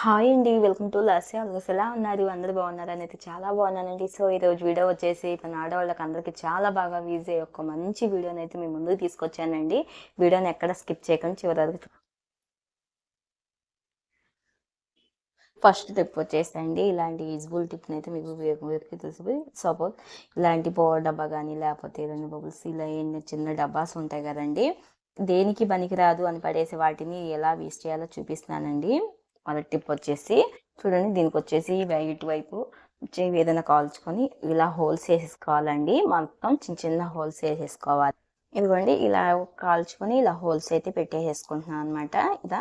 Hi అండి. Welcome to Lasya అల్గస్ ఎలా ఉన్నారు? అందరు బాగున్నారు? అనేది అయితే చాలా బాగున్నానండి. సో ఈరోజు వీడియో వచ్చేసి మన ఆడవాళ్ళకి అందరికీ చాలా బాగా వీజ్ అయ్యే ఒక మంచి వీడియోని అయితే మేము ముందుకు తీసుకొచ్చానండి. వీడియోని ఎక్కడ స్కిప్ చేయకుండా. చివరి వరకు ఫస్ట్ టిప్ వచ్చేసండి ఇలాంటి యూజ్ఫుల్ టిప్ని అయితే మీకు వీరికి తెలుసు సపోజ్ ఇలాంటి పవర్ డబ్బా కానీ లేకపోతే ఏదైనా బబుల్స్ ఇలా ఎన్ని చిన్న డబ్బాస్ ఉంటాయి కదండి. దేనికి పనికిరాదు అని పడేసి వాటిని ఎలా వేస్ట్ చేయాలో చూపిస్తున్నానండి. మొదటి టిప్ వచ్చేసి చూడండి దీనికి వచ్చేసి వైట్ వైపు ఏదైనా కాల్చుకొని ఇలా హోల్స్ వేసేసుకోవాలండి. మొత్తం చిన్న చిన్న హోల్స్ వేసేసుకోవాలి. ఇదిగోండి ఇలా కాల్చుకొని ఇలా హోల్స్ అయితే పెట్టేసేసుకుంటున్నాను అనమాట ఇదా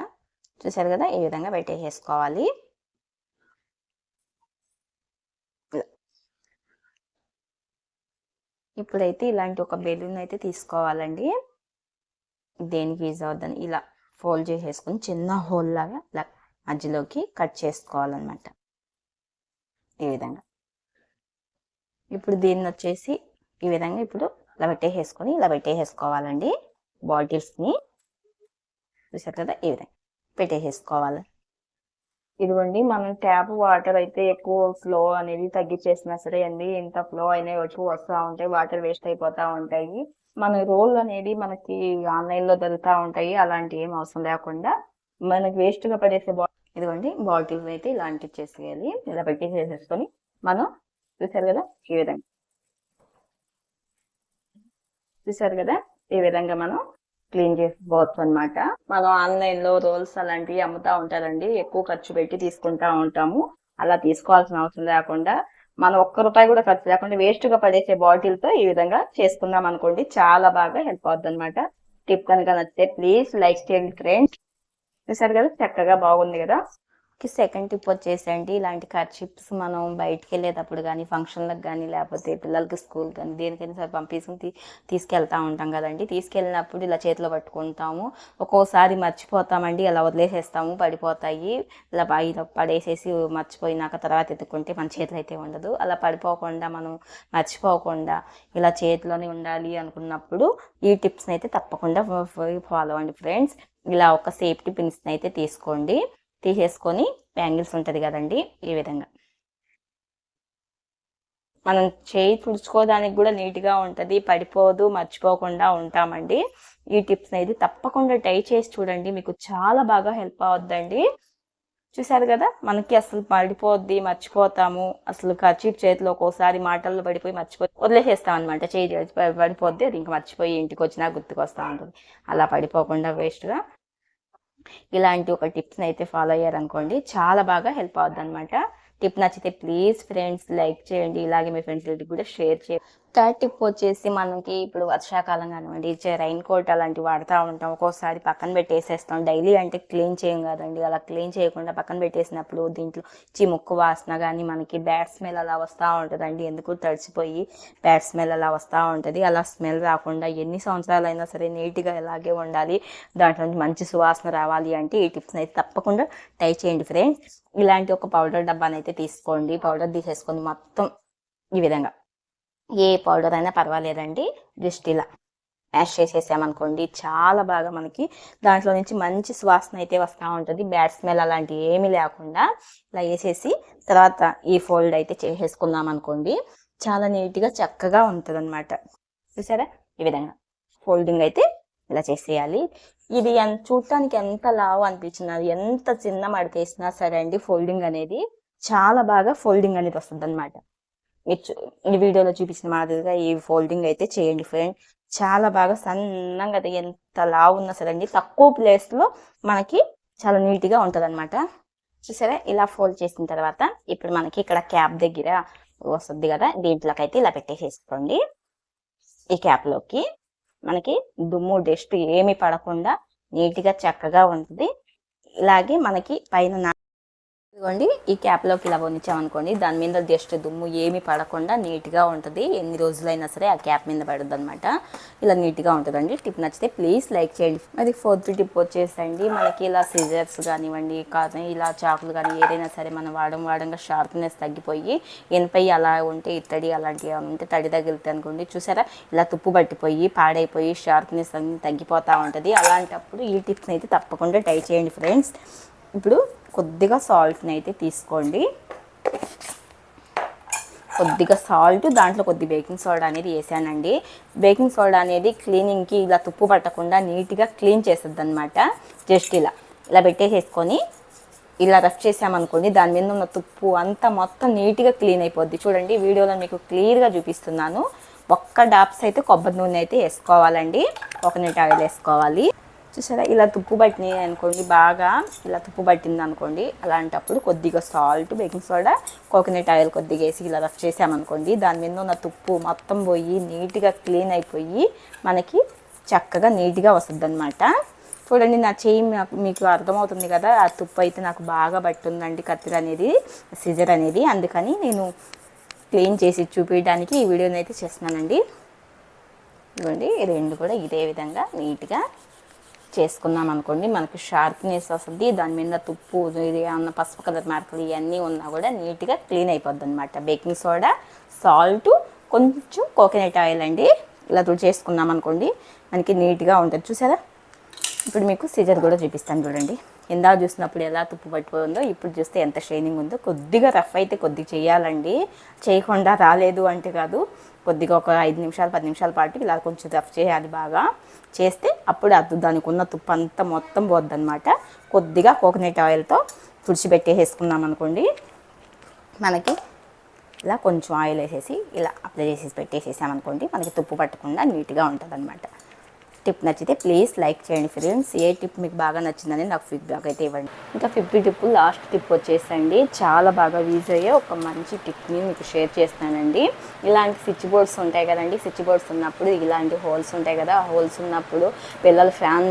చూసారు కదా ఈ విధంగా పెట్టేసేసుకోవాలి. ఇప్పుడైతే ఇలాంటి ఒక బెలూన్ అయితే తీసుకోవాలండి. దేనికి యూజ్ అవుద్దని ఇలా ఫోల్డ్ చేసేసుకొని చిన్న హోల్ లాగా ఇలా మధ్యలోకి కట్ చేసుకోవాలన్నమాట. ఈ విధంగా. ఇప్పుడు దీన్ని వచ్చేసి ఈ విధంగా ఇప్పుడు ఇలా పెట్టేసేసుకొని ఇలా పెట్టేసేసుకోవాలండి బాటిల్స్ని చూసారు కదా? ఈ విధంగా పెట్టేసేసుకోవాలి. ఇదిగోండి మనం ట్యాప్ వాటర్ అయితే ఎక్కువ ఫ్లో అనేది తగ్గించేసినా సరే అండి ఎంత ఫ్లో అయినా ఎక్కువ వస్తూ ఉంటాయి వాటర్ వేస్ట్ అయిపోతూ ఉంటాయి. మన రోల్ అనేది మనకి ఆన్లైన్లో దొరుకుతూ ఉంటాయి అలాంటి ఏం అవసరం లేకుండా మనకి వేస్ట్గా పడేసే బాటిల్ ఇదిగోండి బాటిల్ అయితే ఇలాంటివి చేసేయాలి. ఇలా పెట్టి చేసేసుకొని మనం చూసారు కదా ఈ విధంగా. చూసారు కదా ఈ విధంగా మనం క్లీన్ చేసుకోవచ్చు అనమాట మనం ఆన్లైన్లో రోల్స్ అలాంటివి అమ్ముతా ఉంటారండి. ఎక్కువ ఖర్చు పెట్టి తీసుకుంటా ఉంటాము. అలా తీసుకోవాల్సిన అవసరం లేకుండా మనం ఒక్క రూపాయి కూడా ఖర్చు లేకుండా వేస్ట్గా పడేసే బాటిల్తో ఈ విధంగా చేసుకుందాం అనుకోండి. చాలా బాగా హెల్ప్ అవుతుంది అనమాట టిప్ కనుక నచ్చితే ప్లీజ్ లైక్ చేయండి ఫ్రెండ్స్. చూసారు కదా చక్కగా బాగుంది కదా? సెకండ్ టిప్ వచ్చేసండి ఇలాంటి కర్చిప్స్ మనం బయటికి వెళ్ళేటప్పుడు కానీ ఫంక్షన్లకు కానీ లేకపోతే పిల్లలకి స్కూల్ కానీ దేనికైనా సరే పంపించుకుని తీసుకెళ్తూ తీసుకెళ్తా ఉంటాం కదండి. తీసుకెళ్ళినప్పుడు ఇలా చేతిలో పట్టుకుంటాము. ఒక్కోసారి మర్చిపోతామండి. ఇలా వదిలేసేస్తాము. పడిపోతాయి. ఇలా ఇలా పడేసేసి మర్చిపోయినాక తర్వాత ఎత్తుకుంటే మన చేతిలో అయితే ఉండదు. అలా పడిపోకుండా మనం మర్చిపోకుండా ఇలా చేతిలోనే ఉండాలి అనుకున్నప్పుడు ఈ టిప్స్ని అయితే తప్పకుండా ఫాలో అండి ఫ్రెండ్స్ ఇలా ఒక సేఫ్టీ పిన్స్ని అయితే తీసుకోండి. తీసేసుకొని బ్యాంగిల్స్ ఉంటుంది కదండి ఈ విధంగా. మనం చేయి తుడుచుకోవడానికి కూడా నీట్గా ఉంటుంది పడిపోదు మర్చిపోకుండా ఉంటామండి. ఈ టిప్స్ అనేది తప్పకుండా ట్రై చేసి చూడండి మీకు చాలా బాగా హెల్ప్ అవుద్దండి. చూసారు కదా మనకి అసలు పడిపోద్ది మర్చిపోతాము అసలు ఖర్చు చేతిలో ఒక్కోసారి మాటల్లో పడిపోయి మర్చిపోయి వదిలేసేస్తాం అనమాట చేయి పడిపోద్ది అది ఇంకా మర్చిపోయి ఇంటికి వచ్చినా గుర్తుకొస్తా ఉంటుంది. అలా పడిపోకుండా వేస్ట్గా ఇలాంటి ఒక టిప్స్ని అయితే ఫాలో అయ్యారనుకోండి చాలా బాగా హెల్ప్ అవుద్ది అనమాట టిప్ నచ్చితే ప్లీజ్ ఫ్రెండ్స్ లైక్ చేయండి ఇలాగే మీ ఫ్రెండ్స్ కూడా షేర్ చేయండి. థర్డ్ టిప్ వచ్చేసి మనకి ఇప్పుడు వర్షాకాలం కానివ్వండి రైన్ కోట్ అలాంటివి వాడుతూ ఉంటాం. ఒక్కోసారి పక్కన పెట్టేసేస్తాం. డైలీ అంటే క్లీన్ చేయం కదండి. అలా క్లీన్ చేయకుండా పక్కన పెట్టేసినప్పుడు దీంట్లో చిముక్కు వాసన కానీ మనకి బ్యాడ్ స్మెల్ అలా వస్తూ ఉంటుందండి. ఎందుకు తడిచిపోయి బ్యాడ్ స్మెల్ అలా వస్తూ ఉంటుంది. అలా స్మెల్ రాకుండా ఎన్ని సంవత్సరాలైనా సరే నీట్గా ఇలాగే ఉండాలి. దాంట్లో మంచి సువాసన రావాలి అంటే ఈ టిప్స్ని అయితే తప్పకుండా ట్రై చేయండి ఫ్రెండ్స్. ఇలాంటి ఒక పౌడర్ డబ్బానైతే తీసుకోండి. పౌడర్ తీసేసుకొని మొత్తం ఈ విధంగా. ఏ పౌడర్ అయినా పర్వాలేదండి. జస్ట్ ఇలా మ్యాష్ చేసేసామనుకోండి చాలా బాగా మనకి దాంట్లో నుంచి మంచి సువాసన అయితే వస్తూ ఉంటుంది. బ్యాడ్ స్మెల్ అలాంటివి ఏమీ లేకుండా ఇలా వేసేసి తర్వాత ఈ ఫోల్డ్ అయితే చేసేసుకుందాం అనుకోండి చాలా నీట్గా చక్కగా ఉంటుంది అనమాట చూసారా? ఈ విధంగా ఫోల్డింగ్ అయితే ఇలా చేసేయాలి. ఇది చూడటానికి ఎంత లావు అనిపించినది ఎంత చిన్న మడతేసినా సరే అండి ఫోల్డింగ్ అనేది చాలా బాగా ఫోల్డింగ్ అనేది వస్తుంది అనమాట ఈ వీడియోలో చూపించిన మాదిరిగా ఈ ఫోల్డింగ్ అయితే చేయండి ఫ్రెండ్ చాలా బాగా సన్నంగా ఎంత లావు ఉన్నా సరే అండి తక్కువ ప్లేస్లో మనకి చాలా నీట్గా ఉంటుంది అనమాట చూసారా? ఇలా ఫోల్డ్ చేసిన తర్వాత ఇప్పుడు మనకి ఇక్కడ క్యాప్ దగ్గర వస్తుంది కదా దీంట్లోకి అయితే ఇలా పెట్టేసేసుకోండి. ఈ క్యాప్లోకి మనకి దుమ్ము డస్ట్ ఏమి పడకుండా నీట్గా చక్కగా ఉంటుంది. ఇలాగే మనకి పైన ఇదిగోండి ఈ క్యాప్లోకి ఇలా అనుకోండి దాని మీద జస్ట్ దుమ్ము ఏమి పడకుండా నీట్గా ఉంటుంది. ఎన్ని రోజులైనా సరే ఆ క్యాప్ మీద పడుద్ది అనమాట ఇలా నీట్గా ఉంటుందండి. టిప్ నచ్చితే ప్లీజ్ లైక్ చేయండి. అది ఫోర్త్ టిప్ వచ్చేసండి. మనకి ఇలా సిజర్స్ కానివ్వండి కానీ ఇలా చాకులు కానీ ఏదైనా సరే మనం వాడడం వాడంగా షార్ప్నెస్ తగ్గిపోయి ఎనపై అలా ఉంటే ఇత్తడి అలాంటివి ఉంటే తడి తగిలితే అనుకోండి చూసారా? ఇలా తుప్పు పట్టిపోయి పాడైపోయి షార్ప్నెస్ అన్ని తగ్గిపోతూ ఉంటుంది. అలాంటప్పుడు ఈ టిప్స్ని అయితే తప్పకుండా ట్రై చేయండి ఫ్రెండ్స్ ఇప్పుడు కొద్దిగా సాల్ట్ని అయితే తీసుకోండి. కొద్దిగా సాల్ట్ దాంట్లో కొద్ది బేకింగ్ సోడా అనేది వేసానండి. బేకింగ్ సోడా అనేది క్లీనింగ్కి ఇలా తుప్పు పట్టకుండా నీట్గా క్లీన్ చేస్తుంది అనమాట జస్ట్ ఇలా ఇలా పెట్టేసేసుకొని ఇలా రఫ్ చేసామనుకోండి దాని మీద ఉన్న తుప్పు అంతా మొత్తం నీట్గా క్లీన్ అయిపోద్ది. చూడండి వీడియోలో మీకు క్లియర్గా చూపిస్తున్నాను. ఒక్క డాప్స్ అయితే కొబ్బరి నూనె అయితే వేసుకోవాలండి. కోకోనట్ ఆయిల్ వేసుకోవాలి. చూసారా? ఇలా తుప్పు పట్టినాయి అనుకోండి బాగా. ఇలా తుప్పు పట్టింది అనుకోండి అలాంటప్పుడు కొద్దిగా salt baking soda coconut oil కొద్దిగా వేసి ఇలా రఫ్ చేసామనుకోండి దాని మీద ఉన్న తుప్పు మొత్తం పోయి నీట్గా క్లీన్ అయిపోయి మనకి చక్కగా నీట్గా వస్తుంది అనమాట చూడండి నా చేయి నాకు మీకు అర్థమవుతుంది కదా ఆ తుప్పు అయితే నాకు బాగా పట్టుందండి కత్తిర అనేది సిజర్ అనేది. అందుకని నేను క్లీన్ చేసి చూపించడానికి ఈ వీడియోని అయితే చేస్తున్నానండి. ఇవ్వండి రెండు కూడా ఇదే విధంగా నీట్గా చేసుకున్నాం అనుకోండి మనకి షార్ప్నెస్ వస్తుంది దాని మీద తుప్పు ఇది అన్న పసుపు కలర్ మార్కులు ఇవన్నీ ఉన్నా కూడా నీట్గా క్లీన్ అయిపోద్ది అనమాట బేకింగ్ సోడా సాల్ట్ కొంచెం కోకోనట్ ఆయిల్ అండి. ఇలా తుడి చేసుకున్నాం అనుకోండి మనకి నీట్గా ఉంటుంది. చూసారా? ఇప్పుడు మీకు సీజర్ కూడా చూపిస్తాను చూడండి. ఇందాక చూసినప్పుడు ఎలా తుప్పు పట్టిపోయిందో ఇప్పుడు చూస్తే ఎంత షైనింగ్ ఉందో కొద్దిగా రఫ్ అయితే కొద్దిగా చేయాలండి. చేయకుండా రాలేదు అంటే కాదు. కొద్దిగా ఒక ఐదు నిమిషాలు పది నిమిషాల పాటు ఇలా కొంచెం రఫ్ చేయాలి బాగా. చేస్తే అప్పుడు అది దానికి ఉన్న తుప్పు అంతా మొత్తం పోద్దనమాట కొద్దిగా కోకోనట్ ఆయిల్తో తుడిచిపెట్టేసేసుకున్నాం అనుకోండి. మనకి ఇలా కొంచెం ఆయిల్ వేసేసి ఇలా అప్లై చేసేసి పెట్టేసేసామనుకోండి మనకి తుప్పు పట్టకుండా నీట్గా ఉంటుంది అనమాట టిప్ నచ్చితే ప్లీజ్ లైక్ చేయండి ఫ్రెండ్స్. ఏ టిప్ మీకు బాగా నచ్చిందని నాకు ఫీడ్బ్యాక్ అయితే ఇవ్వండి. ఇంకా ఫిఫ్త్ టిప్ లాస్ట్ టిప్ వచ్చేసండి. చాలా బాగా యూజ్ అయ్యే ఒక మంచి టిప్ని మీకు షేర్ చేస్తానండి. ఇలాంటి స్విచ్ బోర్డ్స్ ఉంటాయి కదండి స్విచ్ బోర్డ్స్ ఉన్నప్పుడు ఇలాంటి హోల్స్ ఉంటాయి కదా ఆ హోల్స్ ఉన్నప్పుడు పిల్లలు ఫ్యాన్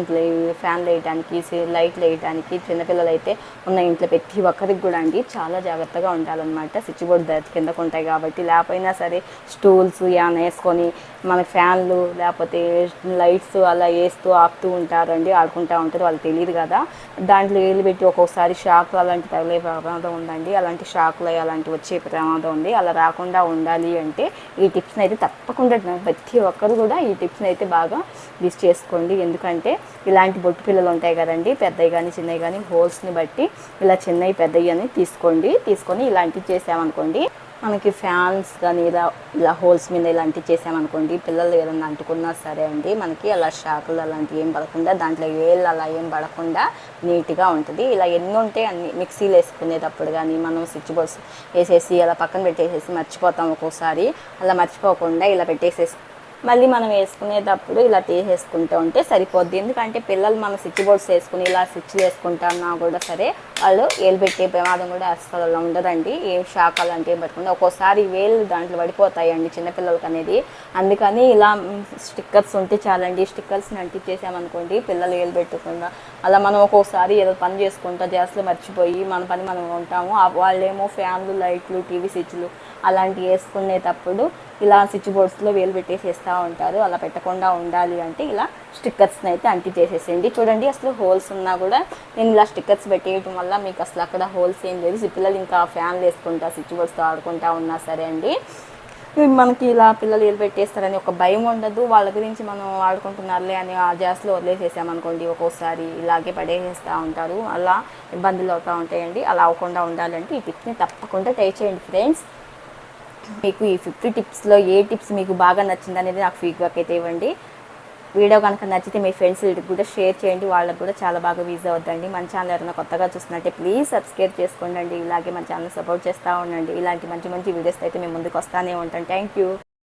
ఫ్యాన్ వేయడానికి లైట్లు వేయడానికి చిన్నపిల్లలు అయితే ఉన్న ఇంట్లో ప్రతి ఒక్కరికి కూడా అండి చాలా జాగ్రత్తగా ఉండాలన్నమాట. స్విచ్ బోర్డ్ దగ్గర కిందకు ఉంటాయి కాబట్టి లేకపోయినా సరే స్టూల్స్ యాన్ వేసుకొని మన ఫ్యాన్లు లేకపోతే లైట్స్ అలా వేస్తూ ఆపుతూ ఉంటారండి ఆడుకుంటూ ఉంటారు వాళ్ళు తెలియదు కదా. దాంట్లో వేలు పెట్టి ఒక్కొక్కసారి షాక్ అలాంటి తగిలే ప్రమాదం ఉందండి. అలాంటి షాక్లు అలాంటివి వచ్చే ప్రమాదం ఉంది. అలా రాకుండా ఉండాలి అంటే ఈ టిప్స్ని అయితే తప్పకుండా ప్రతి ఒక్కరు కూడా ఈ టిప్స్ని అయితే బాగా యూస్ చేసుకోండి. ఎందుకంటే ఇలాంటి బొట్టు పిల్లలు ఉంటాయి కదండి పెద్దవి కానీ చిన్నవి కానీ హోల్స్ని బట్టి ఇలా చిన్నవి పెద్దవి అని తీసుకోండి. తీసుకొని ఇలాంటివి చేసామనుకోండి మనకి ఫ్యాన్స్ కానీ ఇలా ఇలా హోల్స్ మీద ఇలాంటివి చేసామనుకోండి పిల్లలు ఏదైనా అంటుకున్నా సరే అండి మనకి అలా షాకులు అలాంటివి ఏం పడకుండా దాంట్లో ఏళ్ళు అలా ఏం పడకుండా నీట్గా ఉంటుంది. ఇలా ఎన్ని ఉంటాయి అన్ని మిక్సీలు వేసుకునేటప్పుడు కానీ మనం స్విచ్ బోర్డ్స్ వేసేసి అలా పక్కన పెట్టేసేసి మర్చిపోతాం ఒక్కోసారి. అలా మర్చిపోకుండా ఇలా పెట్టేసేసి మళ్ళీ మనం వేసుకునేటప్పుడు ఇలా తీసేసుకుంటూ ఉంటే సరిపోద్ది. ఎందుకంటే పిల్లలు మనం స్విచ్ బోర్డ్స్ వేసుకుని ఇలా స్విచ్ వేసుకుంటున్నా కూడా సరే వాళ్ళు వేలు పెట్టే ప్రమాదం కూడా అసలు ఉండదండి. ఏం షాక్ అలాంటివి ఏం పట్టకుండా ఒక్కోసారి వేలు దాంట్లో పడిపోతాయండి చిన్నపిల్లలకి అనేది. అందుకని ఇలా స్టిక్కర్స్ ఉంటే చాలండి. స్టిక్కర్స్ని అంటించేసామనుకోండి పిల్లలు వేలు పెట్టకుండా. అలా మనం ఒక్కోసారి ఏదో పని చేసుకుంటా గ్యాస్లో మర్చిపోయి మన పని మనం ఉంటాము. వాళ్ళు వాళ్ళేమో ఫ్యాన్లు లైట్లు టీవీ స్విచ్లు అలాంటివి వేసుకునేటప్పుడు ఇలా స్విచ్ బోర్డ్స్లో వేలు పెట్టేసి వేస్తూ ఉంటారు. అలా పెట్టకుండా ఉండాలి అంటే ఇలా స్టిక్కర్స్ని అయితే అంటి చేసేసేయండి చూడండి అసలు హోల్స్ ఉన్నా కూడా నేను ఇలా స్టిక్కర్స్ పెట్టేయటం వల్ల మీకు అసలు అక్కడ హోల్స్ ఏం లేదు. పిల్లలు ఇంకా ఫ్యాన్లు వేసుకుంటా స్విచ్ బోర్డ్స్తో ఆడుకుంటా ఉన్నా సరే అండి. మనకి ఇలా పిల్లలు ఏలు పెట్టేస్తారని ఒక భయం ఉండదు. వాళ్ళ గురించి మనం ఆడుకుంటున్నారులే అని ఆ జాస్లో వదిలేసేసామనుకోండి ఒక్కోసారి ఇలాగే పడేసేస్తూ ఉంటారు. అలా ఇబ్బందులు అవుతూ ఉంటాయండి. అలా అవ్వకుండా ఉండాలంటే ఈ టిప్స్ని తప్పకుండా ట్రై చేయండి ఫ్రెండ్స్. మీకు ఈ ఫిఫ్టీ టిప్స్లో ఏ టిప్స్ మీకు బాగా నచ్చిందనేది నాకు ఫీడ్బ్యాక్ అయితే ఇవ్వండి. వీడియో కనుక నచ్చితే మీ ఫ్రెండ్స్ కూడా షేర్ చేయండి. వాళ్ళకి కూడా చాలా బాగా వీజ్ అవుద్దండి. మన ఛానల్ ఎవరైనా కొత్తగా చూస్తున్నట్టే ప్లీజ్ సబ్స్క్రైబ్ చేసుకోండి ఇలాగే మన ఛానల్ సపోర్ట్ చేస్తూ ఉండండి. ఇలాంటి మంచి మంచి వీడియోస్ అయితే మేము ముందుకు వస్తానే ఉంటాం. Thank you